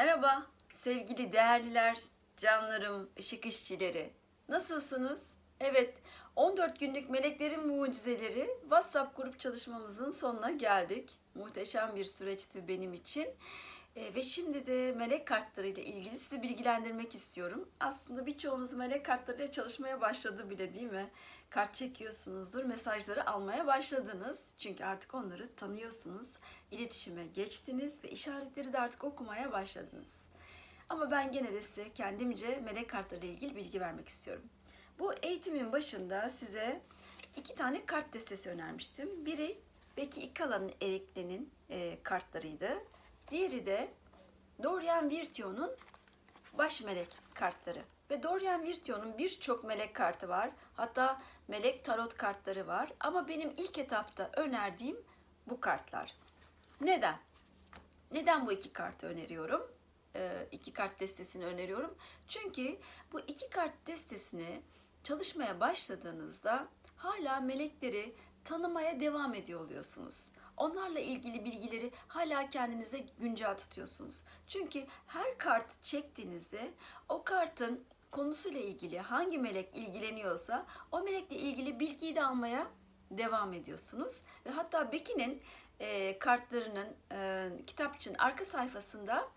Merhaba sevgili değerliler, canlarım, ışık işçileri. Nasılsınız? Evet, 14 günlük Meleklerin Mucizeleri WhatsApp grup çalışmamızın sonuna geldik. Muhteşem bir süreçti benim için. E, ve şimdi de melek kartlarıyla ilgili sizi bilgilendirmek istiyorum. Aslında birçoğunuz melek kartlarıyla çalışmaya başladı bile değil mi? Kart çekiyorsunuzdur, mesajları almaya başladınız. Çünkü artık onları tanıyorsunuz. İletişime geçtiniz ve işaretleri de artık okumaya başladınız. Ama ben gene de size kendimce melek kartları ile ilgili bilgi vermek istiyorum. Bu eğitimin başında size iki tane kart destesi önermiştim. Biri Becky Ikala'nın Erikli'nin e, kartlarıydı. Diğeri de Dorian Virtio'nun baş melek kartları. Ve Dorian Virtio'nun birçok melek kartı var. Hatta melek tarot kartları var. Ama benim ilk etapta önerdiğim bu kartlar. Neden? Neden bu iki kartı öneriyorum? Ee, iki kart destesini öneriyorum. Çünkü bu iki kart destesini çalışmaya başladığınızda hala melekleri tanımaya devam ediyor oluyorsunuz. Onlarla ilgili bilgileri hala kendinizde güncel tutuyorsunuz. Çünkü her kart çektiğinizde o kartın konusuyla ilgili hangi melek ilgileniyorsa o melekle ilgili bilgiyi de almaya devam ediyorsunuz. Ve hatta Becky'nin e, kartlarının e, kitapçının arka sayfasında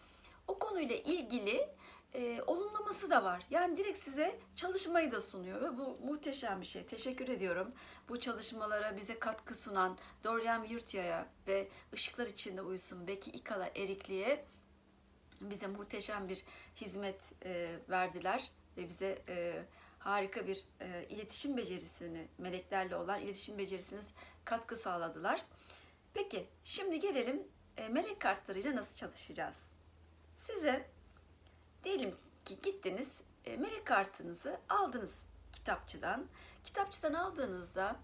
o konuyla ilgili e, olumlaması da var. Yani direkt size çalışmayı da sunuyor ve bu muhteşem bir şey. Teşekkür ediyorum. Bu çalışmalara bize katkı sunan Dorian Virtio'ya ve Işıklar içinde uyusun Becky Ikala Erikli'ye bize muhteşem bir hizmet e, verdiler ve bize e, harika bir e, iletişim becerisini, meleklerle olan iletişim becerisini katkı sağladılar. Peki şimdi gelelim e, melek kartlarıyla nasıl çalışacağız? Size diyelim ki gittiniz e, melek kartınızı aldınız kitapçıdan. Kitapçıdan aldığınızda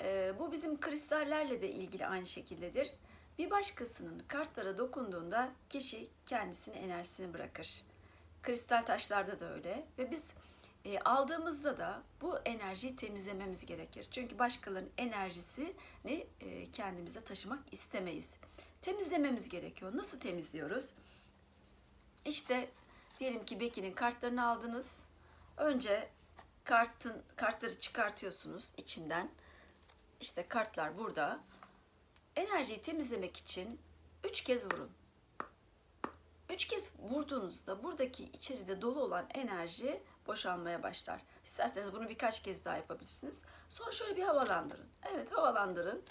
e, bu bizim kristallerle de ilgili aynı şekildedir. Bir başkasının kartlara dokunduğunda kişi kendisini enerjisini bırakır. Kristal taşlarda da öyle ve biz e, aldığımızda da bu enerjiyi temizlememiz gerekir. Çünkü başkalarının enerjisini e, kendimize taşımak istemeyiz. Temizlememiz gerekiyor. Nasıl temizliyoruz? İşte diyelim ki Becky'nin kartlarını aldınız. Önce kartın kartları çıkartıyorsunuz içinden. İşte kartlar burada. Enerjiyi temizlemek için üç kez vurun. Üç kez vurduğunuzda buradaki içeride dolu olan enerji boşalmaya başlar. İsterseniz bunu birkaç kez daha yapabilirsiniz. Sonra şöyle bir havalandırın. Evet havalandırın.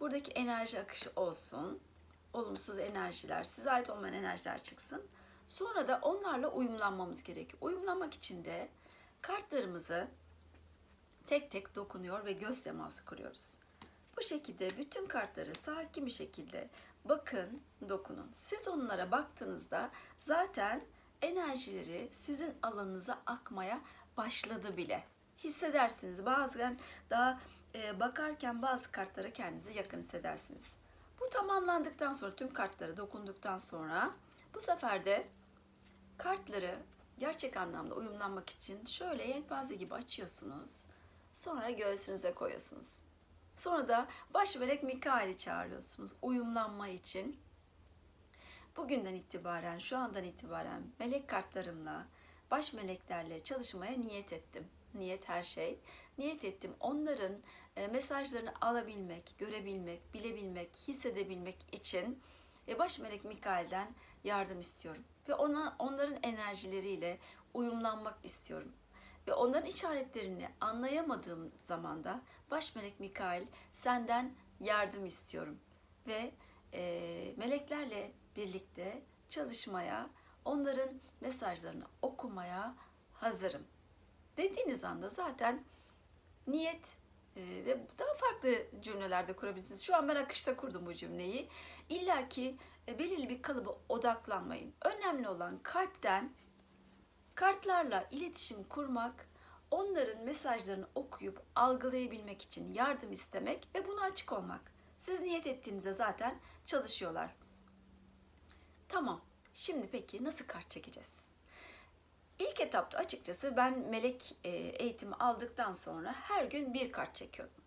Buradaki enerji akışı olsun. Olumsuz enerjiler, size ait olmayan enerjiler çıksın. Sonra da onlarla uyumlanmamız gerekiyor. Uyumlanmak için de kartlarımızı tek tek dokunuyor ve göz teması kuruyoruz. Bu şekilde bütün kartları sakin bir şekilde bakın, dokunun. Siz onlara baktığınızda zaten enerjileri sizin alanınıza akmaya başladı bile. Hissedersiniz. Bazen daha e, bakarken bazı kartlara kendinizi yakın hissedersiniz. Bu tamamlandıktan sonra tüm kartlara dokunduktan sonra bu sefer de kartları gerçek anlamda uyumlanmak için şöyle yelpaze gibi açıyorsunuz. Sonra göğsünüze koyuyorsunuz. Sonra da baş melek Mikail'i çağırıyorsunuz uyumlanma için. Bugünden itibaren, şu andan itibaren melek kartlarımla, baş meleklerle çalışmaya niyet ettim. Niyet her şey. Niyet ettim onların e, mesajlarını alabilmek, görebilmek, bilebilmek, hissedebilmek için e, baş melek Mikail'den yardım istiyorum. Ve ona onların enerjileriyle uyumlanmak istiyorum. Ve onların işaretlerini anlayamadığım zamanda baş melek Mikail senden yardım istiyorum. Ve e, meleklerle birlikte çalışmaya, onların mesajlarını okumaya hazırım. Dediğiniz anda zaten niyet ve daha farklı cümlelerde kurabilirsiniz. Şu an ben akışta kurdum bu cümleyi. İlla ki e, belirli bir kalıba odaklanmayın. Önemli olan kalpten kartlarla iletişim kurmak, onların mesajlarını okuyup algılayabilmek için yardım istemek ve buna açık olmak. Siz niyet ettiğinizde zaten çalışıyorlar. Tamam. Şimdi peki nasıl kart çekeceğiz? İlk etapta açıkçası ben melek e, eğitimi aldıktan sonra her gün bir kart çekiyordum.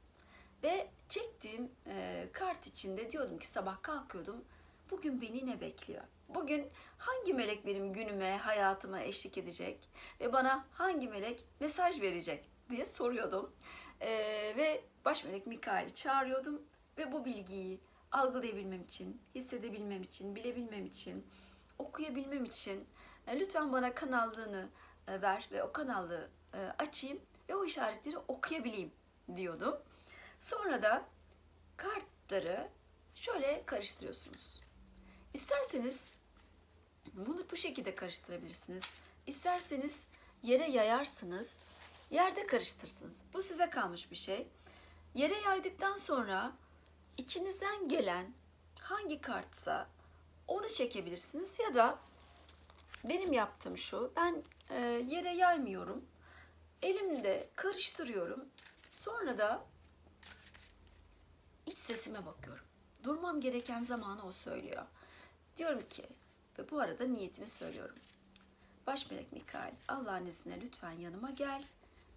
Ve çektiğim e, kart içinde diyordum ki sabah kalkıyordum. Bugün beni ne bekliyor? bugün hangi melek benim günüme, hayatıma eşlik edecek ve bana hangi melek mesaj verecek diye soruyordum. Ee, ve baş melek Mikail'i çağırıyordum ve bu bilgiyi algılayabilmem için, hissedebilmem için, bilebilmem için, okuyabilmem için e, lütfen bana kanallığını e, ver ve o kanallığı e, açayım ve o işaretleri okuyabileyim diyordum. Sonra da kartları şöyle karıştırıyorsunuz. İsterseniz bunu bu şekilde karıştırabilirsiniz. İsterseniz yere yayarsınız, yerde karıştırsınız. Bu size kalmış bir şey. Yere yaydıktan sonra içinizden gelen hangi kartsa onu çekebilirsiniz ya da benim yaptığım şu, ben e, yere yaymıyorum. Elimde karıştırıyorum. Sonra da iç sesime bakıyorum. Durmam gereken zamanı o söylüyor. Diyorum ki ve bu arada niyetimi söylüyorum. Baş melek Mikail Allah'ın izniyle lütfen yanıma gel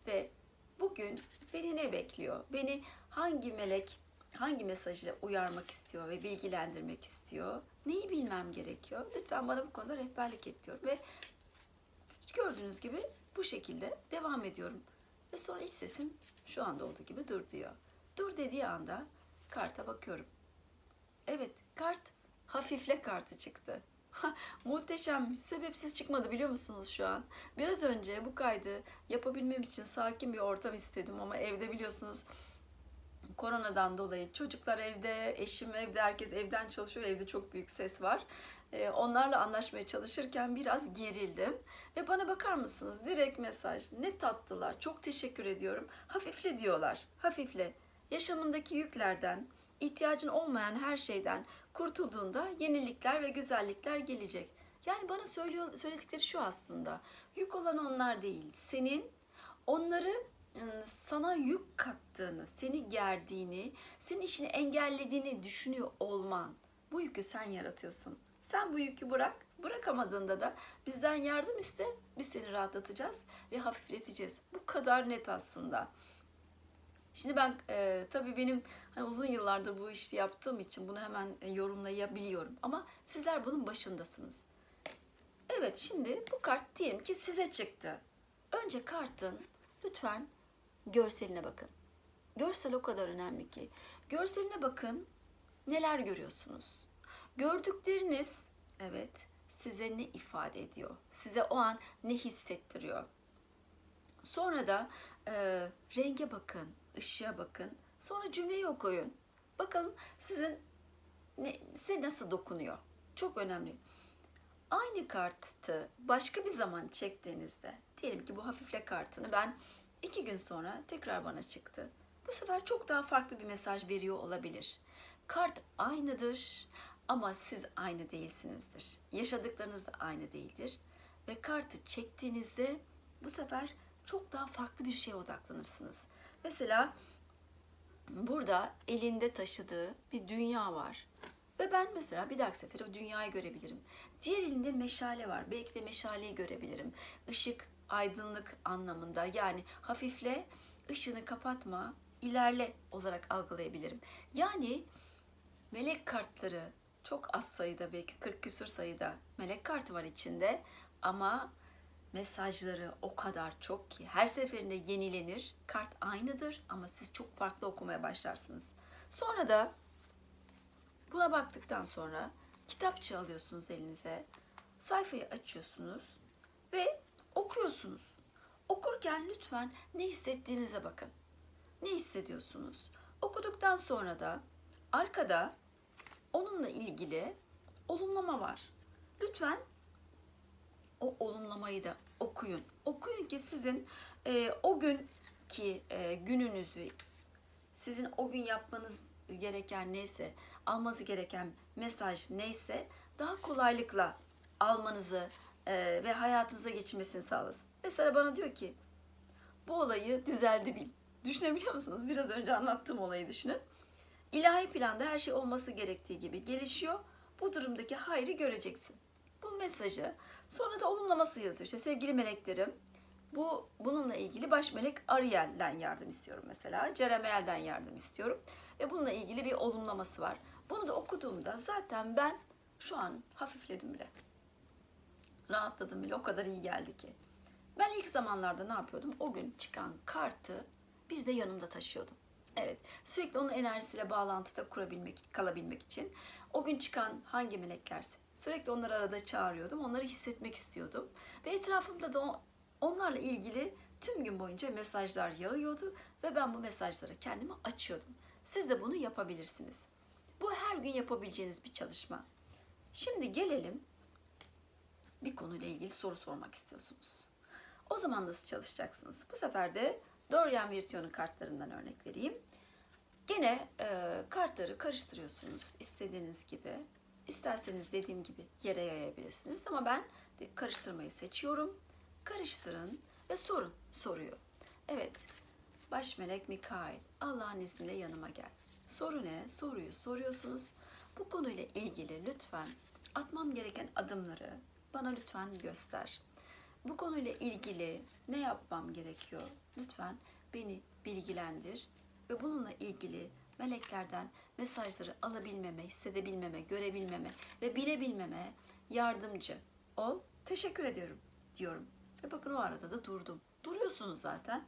ve bugün beni ne bekliyor? Beni hangi melek hangi mesajla uyarmak istiyor ve bilgilendirmek istiyor? Neyi bilmem gerekiyor? Lütfen bana bu konuda rehberlik et diyorum ve gördüğünüz gibi bu şekilde devam ediyorum. Ve sonra iç sesim şu anda olduğu gibi dur diyor. Dur dediği anda karta bakıyorum. Evet kart hafifle kartı çıktı. Muhteşem. Sebepsiz çıkmadı biliyor musunuz şu an? Biraz önce bu kaydı yapabilmem için sakin bir ortam istedim ama evde biliyorsunuz koronadan dolayı çocuklar evde, eşim evde, herkes evden çalışıyor. Evde çok büyük ses var. Ee, onlarla anlaşmaya çalışırken biraz gerildim. Ve bana bakar mısınız? Direkt mesaj. Ne tatlılar. Çok teşekkür ediyorum. Hafifle diyorlar. Hafifle. Yaşamındaki yüklerden, ihtiyacın olmayan her şeyden kurtulduğunda yenilikler ve güzellikler gelecek. Yani bana söylüyor, söyledikleri şu aslında. Yük olan onlar değil. Senin onları sana yük kattığını, seni gerdiğini, senin işini engellediğini düşünüyor olman. Bu yükü sen yaratıyorsun. Sen bu yükü bırak. Bırakamadığında da bizden yardım iste. Biz seni rahatlatacağız ve hafifleteceğiz. Bu kadar net aslında. Şimdi ben e, tabii benim hani uzun yıllardır bu işi yaptığım için bunu hemen e, yorumlayabiliyorum. Ama sizler bunun başındasınız. Evet şimdi bu kart diyelim ki size çıktı. Önce kartın lütfen görseline bakın. Görsel o kadar önemli ki. Görseline bakın neler görüyorsunuz. Gördükleriniz evet size ne ifade ediyor? Size o an ne hissettiriyor? Sonra da e, renge bakın, ışığa bakın. Sonra cümleyi okuyun. Bakalım sizin ne, size nasıl dokunuyor. Çok önemli. Aynı kartı başka bir zaman çektiğinizde, diyelim ki bu hafifle kartını ben iki gün sonra tekrar bana çıktı. Bu sefer çok daha farklı bir mesaj veriyor olabilir. Kart aynıdır ama siz aynı değilsinizdir. Yaşadıklarınız da aynı değildir. Ve kartı çektiğinizde bu sefer çok daha farklı bir şeye odaklanırsınız. Mesela burada elinde taşıdığı bir dünya var. Ve ben mesela bir dahaki sefere dünyayı görebilirim. Diğer elinde meşale var. Belki de meşaleyi görebilirim. Işık, aydınlık anlamında. Yani hafifle, ışını kapatma, ilerle olarak algılayabilirim. Yani melek kartları çok az sayıda belki 40 küsur sayıda melek kartı var içinde ama mesajları o kadar çok ki her seferinde yenilenir. Kart aynıdır ama siz çok farklı okumaya başlarsınız. Sonra da buna baktıktan sonra kitapçı alıyorsunuz elinize. Sayfayı açıyorsunuz ve okuyorsunuz. Okurken lütfen ne hissettiğinize bakın. Ne hissediyorsunuz? Okuduktan sonra da arkada onunla ilgili olumlama var. Lütfen o olumlamayı da okuyun. Okuyun ki sizin e, o gün ki e, gününüzü, sizin o gün yapmanız gereken neyse, almanız gereken mesaj neyse daha kolaylıkla almanızı e, ve hayatınıza geçirmesini sağlasın. Mesela bana diyor ki bu olayı düzeldi bil. Düşünebiliyor musunuz? Biraz önce anlattığım olayı düşünün. İlahi planda her şey olması gerektiği gibi gelişiyor. Bu durumdaki hayrı göreceksin. Bu mesajı sonra da olumlaması yazıyor. İşte sevgili meleklerim bu bununla ilgili baş melek Ariel'den yardım istiyorum mesela. Ceremel'den yardım istiyorum. Ve bununla ilgili bir olumlaması var. Bunu da okuduğumda zaten ben Şu an hafifledim bile. Rahatladım bile. O kadar iyi geldi ki. Ben ilk zamanlarda ne yapıyordum? O gün çıkan kartı bir de yanımda taşıyordum. Evet, sürekli onun enerjisiyle bağlantıda kurabilmek, kalabilmek için o gün çıkan hangi meleklerse sürekli onları arada çağırıyordum. Onları hissetmek istiyordum. Ve etrafımda da onlarla ilgili tüm gün boyunca mesajlar yağıyordu ve ben bu mesajları kendime açıyordum. Siz de bunu yapabilirsiniz. Bu her gün yapabileceğiniz bir çalışma. Şimdi gelelim bir konuyla ilgili soru sormak istiyorsunuz. O zaman nasıl çalışacaksınız? Bu sefer de Dorian Virtuo'nun kartlarından örnek vereyim. Gene e, kartları karıştırıyorsunuz istediğiniz gibi. İsterseniz dediğim gibi yere yayabilirsiniz ama ben karıştırmayı seçiyorum. Karıştırın ve sorun soruyu. Evet, baş melek Mikail, Allah'ın izniyle yanıma gel. Soru ne? Soruyu soruyorsunuz. Bu konuyla ilgili lütfen atmam gereken adımları bana lütfen göster. Bu konuyla ilgili ne yapmam gerekiyor? Lütfen beni bilgilendir ve bununla ilgili meleklerden mesajları alabilmeme, hissedebilmeme, görebilmeme ve bilebilmeme yardımcı ol. Teşekkür ediyorum diyorum. Ve bakın o arada da durdum. Duruyorsunuz zaten.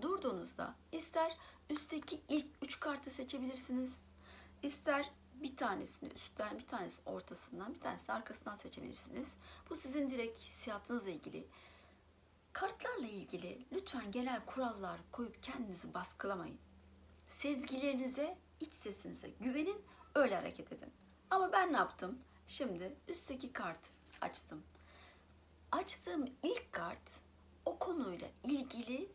Durduğunuzda ister üstteki ilk üç kartı seçebilirsiniz. ister bir tanesini üstten, bir tanesi ortasından, bir tanesi arkasından seçebilirsiniz. Bu sizin direkt hissiyatınızla ilgili. Kartlarla ilgili lütfen genel kurallar koyup kendinizi baskılamayın. Sezgilerinize, iç sesinize güvenin, öyle hareket edin. Ama ben ne yaptım? Şimdi üstteki kart açtım. Açtığım ilk kart o konuyla ilgili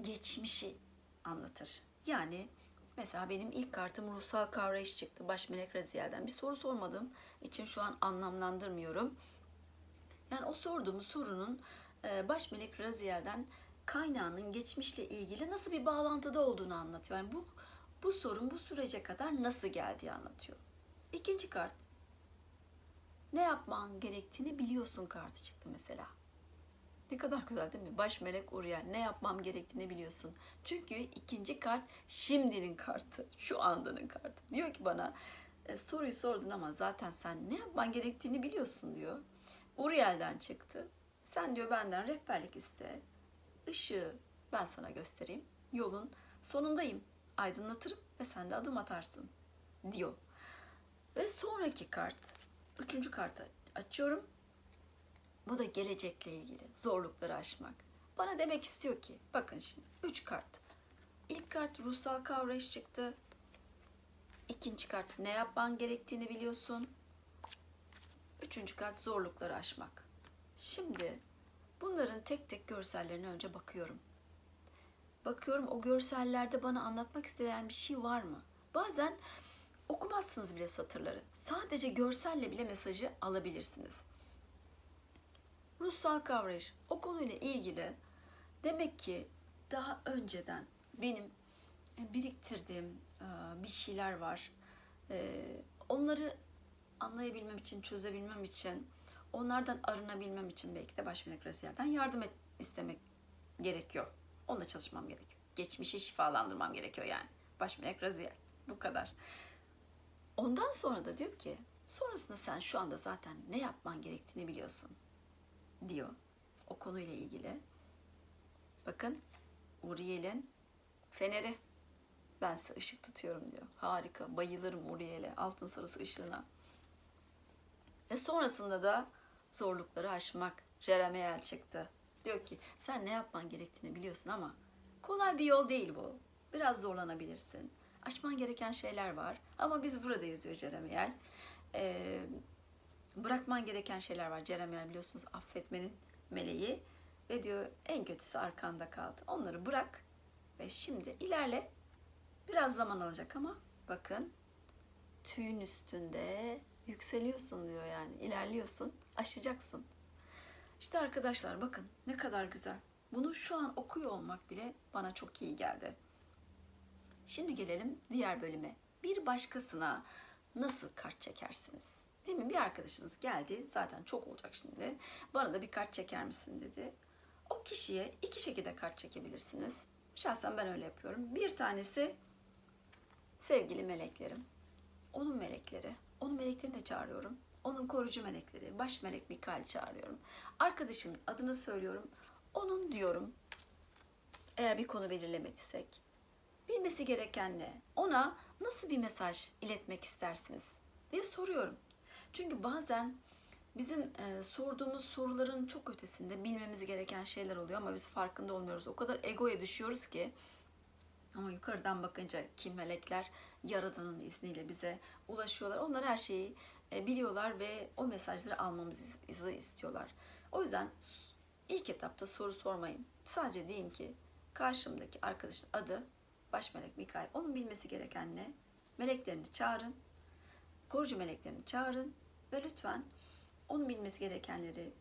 geçmişi anlatır. Yani mesela benim ilk kartım ruhsal kavrayış çıktı. Baş melek Raziel'den bir soru sormadığım için şu an anlamlandırmıyorum. Yani o sorduğumuz sorunun e, baş melek Raziel'den kaynağının geçmişle ilgili nasıl bir bağlantıda olduğunu anlatıyor. Yani bu bu sorun bu sürece kadar nasıl geldiği anlatıyor. İkinci kart. Ne yapman gerektiğini biliyorsun kartı çıktı mesela. Ne kadar güzel değil mi? Baş melek Uriel. Ne yapmam gerektiğini biliyorsun. Çünkü ikinci kart şimdinin kartı. Şu andanın kartı. Diyor ki bana e, soruyu sordun ama zaten sen ne yapman gerektiğini biliyorsun diyor. Uriel'den çıktı. Sen diyor benden rehberlik iste. Işığı ben sana göstereyim. Yolun sonundayım. Aydınlatırım ve sen de adım atarsın diyor. Ve sonraki kart, üçüncü kartı açıyorum. Bu da gelecekle ilgili zorlukları aşmak. Bana demek istiyor ki bakın şimdi üç kart. İlk kart ruhsal kavrayış çıktı. İkinci kart ne yapman gerektiğini biliyorsun. Üçüncü kart zorlukları aşmak. Şimdi bunların tek tek görsellerine önce bakıyorum. Bakıyorum o görsellerde bana anlatmak isteyen bir şey var mı? Bazen okumazsınız bile satırları. Sadece görselle bile mesajı alabilirsiniz. Ruhsal kavrayış o konuyla ilgili demek ki daha önceden benim e, biriktirdiğim e, bir şeyler var. E, Onları anlayabilmem için, çözebilmem için, onlardan arınabilmem için belki de baş melek yardım et, istemek gerekiyor. Onunla çalışmam gerekiyor. Geçmişi şifalandırmam gerekiyor yani. Baş melek Raziel. Bu kadar. Ondan sonra da diyor ki, sonrasında sen şu anda zaten ne yapman gerektiğini biliyorsun diyor o konuyla ilgili. Bakın Uriel'in feneri. Ben size ışık tutuyorum diyor. Harika. Bayılırım Uriel'e. Altın sarısı ışığına. Ve sonrasında da zorlukları aşmak. Jeremiel çıktı. Diyor ki sen ne yapman gerektiğini biliyorsun ama kolay bir yol değil bu. Biraz zorlanabilirsin. Aşman gereken şeyler var. Ama biz buradayız diyor Jeremiel. Ee, bırakman gereken şeyler var. Jeremiel biliyorsunuz affetmenin meleği. Ve diyor en kötüsü arkanda kaldı. Onları bırak ve şimdi ilerle. Biraz zaman alacak ama bakın tüyün üstünde yükseliyorsun diyor yani. ilerliyorsun, aşacaksın. İşte arkadaşlar bakın ne kadar güzel. Bunu şu an okuyor olmak bile bana çok iyi geldi. Şimdi gelelim diğer bölüme. Bir başkasına nasıl kart çekersiniz? Değil mi? Bir arkadaşınız geldi. Zaten çok olacak şimdi. Bana da bir kart çeker misin dedi. O kişiye iki şekilde kart çekebilirsiniz. Şahsen ben öyle yapıyorum. Bir tanesi sevgili meleklerim. Onun melekleri. Onun meleklerini de çağırıyorum. Onun koruyucu melekleri, baş melek Mikail çağırıyorum. Arkadaşımın adını söylüyorum. Onun diyorum. Eğer bir konu belirlemediysek. Bilmesi gereken ne? Ona nasıl bir mesaj iletmek istersiniz? diye soruyorum. Çünkü bazen bizim e, sorduğumuz soruların çok ötesinde bilmemiz gereken şeyler oluyor ama biz farkında olmuyoruz. O kadar egoya düşüyoruz ki ama yukarıdan bakınca ki melekler Yaradan'ın izniyle bize ulaşıyorlar. Onlar her şeyi e, biliyorlar ve o mesajları almamızı istiyorlar. O yüzden ilk etapta soru sormayın. Sadece deyin ki karşımdaki arkadaşın adı baş melek Mikail. Onun bilmesi gereken ne? Meleklerini çağırın. Koruyucu meleklerini çağırın ve lütfen onun bilmesi gerekenleri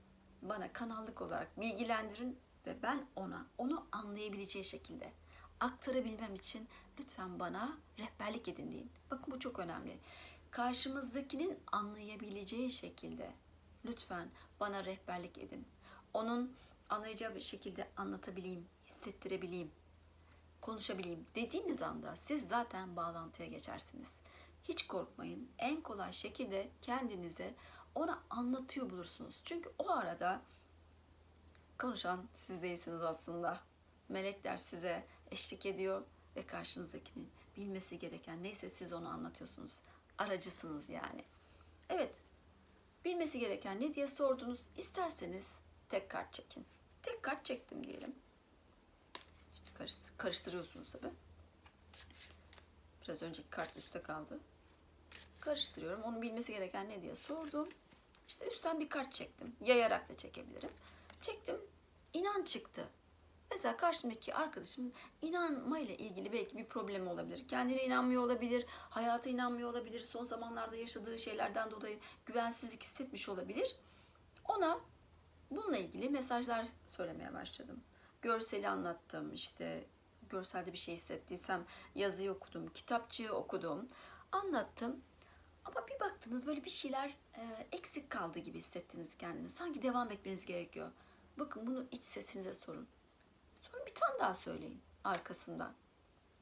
bana kanallık olarak bilgilendirin ve ben ona onu anlayabileceği şekilde aktarabilmem için lütfen bana rehberlik edin deyin. Bakın bu çok önemli. Karşımızdakinin anlayabileceği şekilde lütfen bana rehberlik edin. Onun anlayacağı bir şekilde anlatabileyim, hissettirebileyim, konuşabileyim dediğiniz anda siz zaten bağlantıya geçersiniz. Hiç korkmayın. En kolay şekilde kendinize ona anlatıyor bulursunuz. Çünkü o arada konuşan siz değilsiniz aslında. Melekler size eşlik ediyor ve karşınızdakinin bilmesi gereken neyse siz onu anlatıyorsunuz. Aracısınız yani. Evet. Bilmesi gereken ne diye sordunuz. İsterseniz tek kart çekin. Tek kart çektim diyelim. Şimdi karıştır, karıştırıyorsunuz tabi. Biraz önceki kart üstte kaldı. Karıştırıyorum. Onun bilmesi gereken ne diye sordum. İşte üstten bir kart çektim. Yayarak da çekebilirim. Çektim. İnan çıktı. Mesela karşımdaki arkadaşım inanmayla ilgili belki bir problemi olabilir. Kendine inanmıyor olabilir, hayata inanmıyor olabilir, son zamanlarda yaşadığı şeylerden dolayı güvensizlik hissetmiş olabilir. Ona bununla ilgili mesajlar söylemeye başladım. Görseli anlattım, işte görselde bir şey hissettiysem yazıyı okudum, kitapçığı okudum, anlattım. Ama bir baktınız böyle bir şeyler e, eksik kaldı gibi hissettiniz kendiniz. Sanki devam etmeniz gerekiyor. Bakın bunu iç sesinize sorun. Sonra bir tane daha söyleyin arkasından.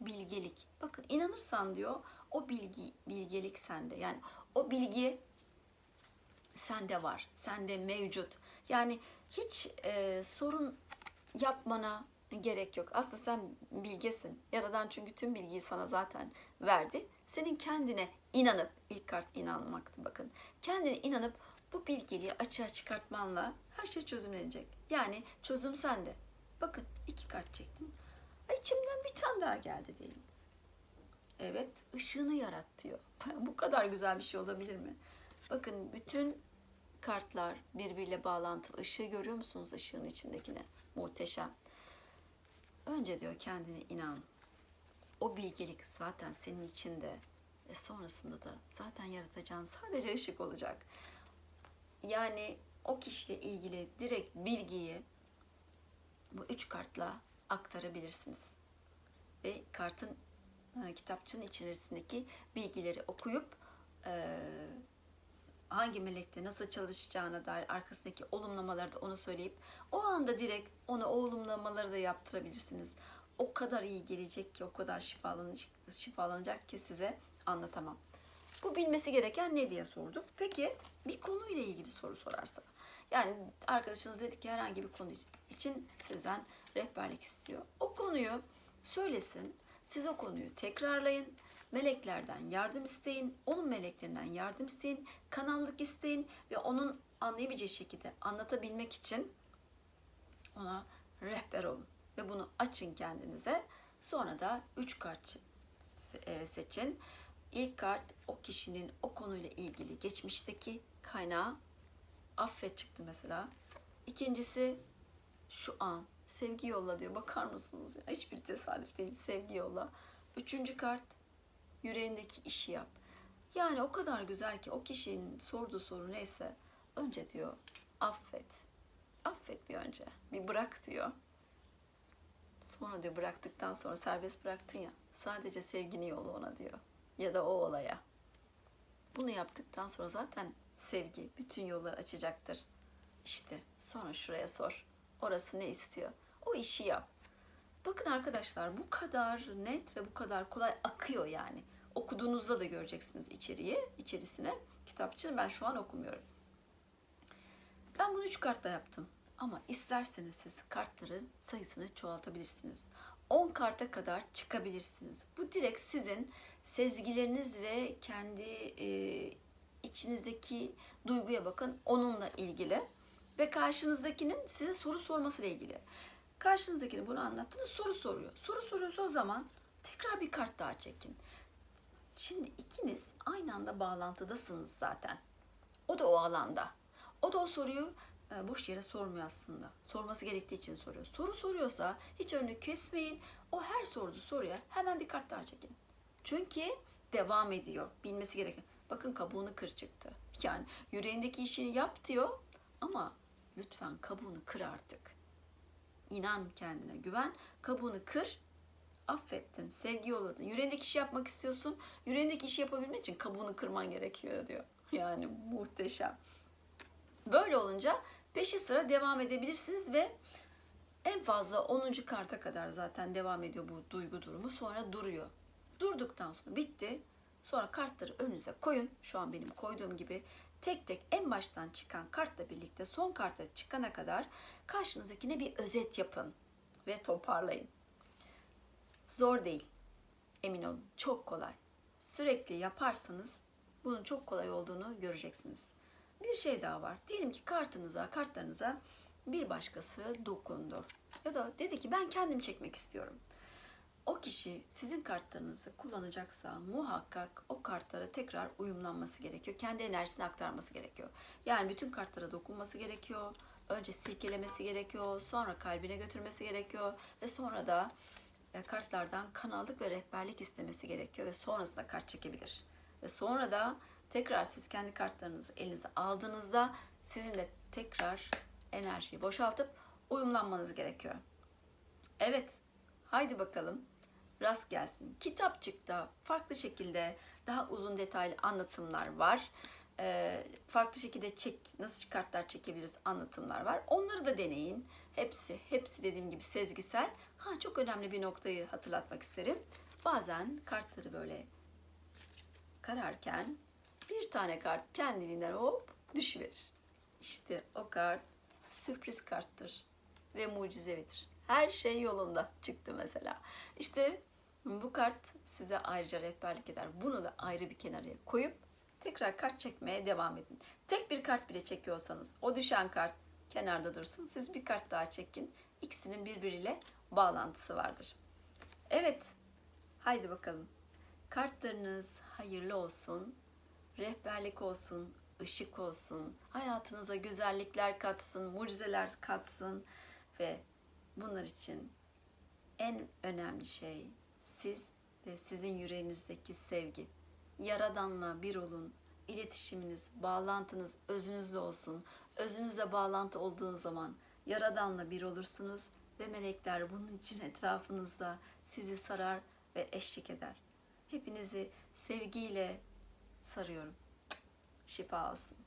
Bilgelik. Bakın inanırsan diyor o bilgi bilgelik sende. Yani o bilgi sende var. Sende mevcut. Yani hiç e, sorun yapmana gerek yok. Aslında sen bilgesin. Yaradan çünkü tüm bilgiyi sana zaten verdi. Senin kendine inanıp, ilk kart inanmaktı bakın. Kendine inanıp bu bilgeliği açığa çıkartmanla her şey çözümlenecek. Yani çözüm sende. Bakın iki kart çektim. Ay, İçimden bir tane daha geldi diyelim. Evet, ışığını yarat diyor. Bu kadar güzel bir şey olabilir mi? Bakın bütün kartlar birbiriyle bağlantılı. Işığı görüyor musunuz ışığın içindekine? Muhteşem. Önce diyor kendine inan. O bilgelik zaten senin içinde. Ve sonrasında da zaten yaratacağın sadece ışık olacak. Yani o kişiyle ilgili direkt bilgiyi bu üç kartla aktarabilirsiniz. Ve kartın e, kitapçının içerisindeki bilgileri okuyup e, hangi melekte nasıl çalışacağına dair arkasındaki olumlamaları da onu söyleyip o anda direkt ona olumlamaları da yaptırabilirsiniz. O kadar iyi gelecek ki, o kadar şifalanacak, şifalanacak ki size anlatamam. Bu bilmesi gereken ne diye sorduk. Peki bir konuyla ilgili soru sorarsa. Yani arkadaşınız dedi ki herhangi bir konu için sizden rehberlik istiyor. O konuyu söylesin. Siz o konuyu tekrarlayın. Meleklerden yardım isteyin. Onun meleklerinden yardım isteyin. Kanallık isteyin. Ve onun anlayabileceği şekilde anlatabilmek için ona rehber olun. Ve bunu açın kendinize. Sonra da 3 kart e, seçin. İlk kart o kişinin o konuyla ilgili geçmişteki kaynağı affet çıktı mesela. İkincisi şu an sevgi yolla diyor. Bakar mısınız? Ya? Hiçbir tesadüf değil. Sevgi yolla. Üçüncü kart yüreğindeki işi yap. Yani o kadar güzel ki o kişinin sorduğu soru neyse önce diyor affet. Affet bir önce. Bir bırak diyor. Sonra diyor bıraktıktan sonra serbest bıraktın ya. Sadece sevgini yolla ona diyor. Ya da o olaya. Bunu yaptıktan sonra zaten sevgi bütün yolları açacaktır. İşte sonra şuraya sor. Orası ne istiyor? O işi yap. Bakın arkadaşlar bu kadar net ve bu kadar kolay akıyor yani. Okuduğunuzda da göreceksiniz içeriği, içerisine. Kitapçığını ben şu an okumuyorum. Ben bunu 3 kartla yaptım. Ama isterseniz siz kartların sayısını çoğaltabilirsiniz. 10 karta kadar çıkabilirsiniz. Bu direkt sizin sezgileriniz ve kendi e, içinizdeki duyguya bakın onunla ilgili. Ve karşınızdakinin size soru sormasıyla ilgili. Karşınızdakini bunu anlattınız soru soruyor. Soru soruyorsa o zaman tekrar bir kart daha çekin. Şimdi ikiniz aynı anda bağlantıdasınız zaten. O da o alanda. O da o soruyu e, boş yere sormuyor aslında. Sorması gerektiği için soruyor. Soru soruyorsa hiç önünü kesmeyin. O her sorduğu soruya hemen bir kart daha çekin. Çünkü devam ediyor. Bilmesi gereken. Bakın kabuğunu kır çıktı. Yani yüreğindeki işini yap diyor ama lütfen kabuğunu kır artık. İnan kendine, güven. Kabuğunu kır. Affettin, sevgi yolladın. Yüreğindeki işi yapmak istiyorsun. Yüreğindeki işi yapabilmek için kabuğunu kırman gerekiyor diyor. Yani muhteşem. Böyle olunca peşi sıra devam edebilirsiniz ve en fazla 10. karta kadar zaten devam ediyor bu duygu durumu. Sonra duruyor. Durduktan sonra bitti. Sonra kartları önünüze koyun. Şu an benim koyduğum gibi tek tek en baştan çıkan kartla birlikte son karta çıkana kadar karşınızdakine bir özet yapın ve toparlayın. Zor değil. Emin olun. Çok kolay. Sürekli yaparsanız bunun çok kolay olduğunu göreceksiniz. Bir şey daha var. Diyelim ki kartınıza, kartlarınıza bir başkası dokundu. Ya da dedi ki ben kendim çekmek istiyorum. O kişi sizin kartlarınızı kullanacaksa muhakkak o kartlara tekrar uyumlanması gerekiyor. Kendi enerjisini aktarması gerekiyor. Yani bütün kartlara dokunması gerekiyor. Önce silkelemesi gerekiyor. Sonra kalbine götürmesi gerekiyor. Ve sonra da e, kartlardan kanallık ve rehberlik istemesi gerekiyor. Ve sonrasında kart çekebilir. Ve sonra da tekrar siz kendi kartlarınızı elinize aldığınızda sizin de tekrar enerjiyi boşaltıp uyumlanmanız gerekiyor. Evet, haydi bakalım rast gelsin. Kitapçıkta farklı şekilde daha uzun detaylı anlatımlar var. Ee, farklı şekilde çek, nasıl kartlar çekebiliriz anlatımlar var. Onları da deneyin. Hepsi, hepsi dediğim gibi sezgisel. Ha çok önemli bir noktayı hatırlatmak isterim. Bazen kartları böyle kararken bir tane kart kendiliğinden hop düşüverir. İşte o kart sürpriz karttır ve mucizevidir. Her şey yolunda çıktı mesela. İşte bu kart size ayrıca rehberlik eder. Bunu da ayrı bir kenara koyup tekrar kart çekmeye devam edin. Tek bir kart bile çekiyorsanız o düşen kart kenarda dursun. Siz bir kart daha çekin. İkisinin birbiriyle bağlantısı vardır. Evet. Haydi bakalım. Kartlarınız hayırlı olsun. Rehberlik olsun, ışık olsun. Hayatınıza güzellikler katsın, mucizeler katsın ve bunlar için en önemli şey siz ve sizin yüreğinizdeki sevgi. Yaradanla bir olun. İletişiminiz, bağlantınız özünüzle olsun. Özünüzle bağlantı olduğu zaman Yaradanla bir olursunuz ve melekler bunun için etrafınızda sizi sarar ve eşlik eder. Hepinizi sevgiyle sarıyorum. Şifa olsun.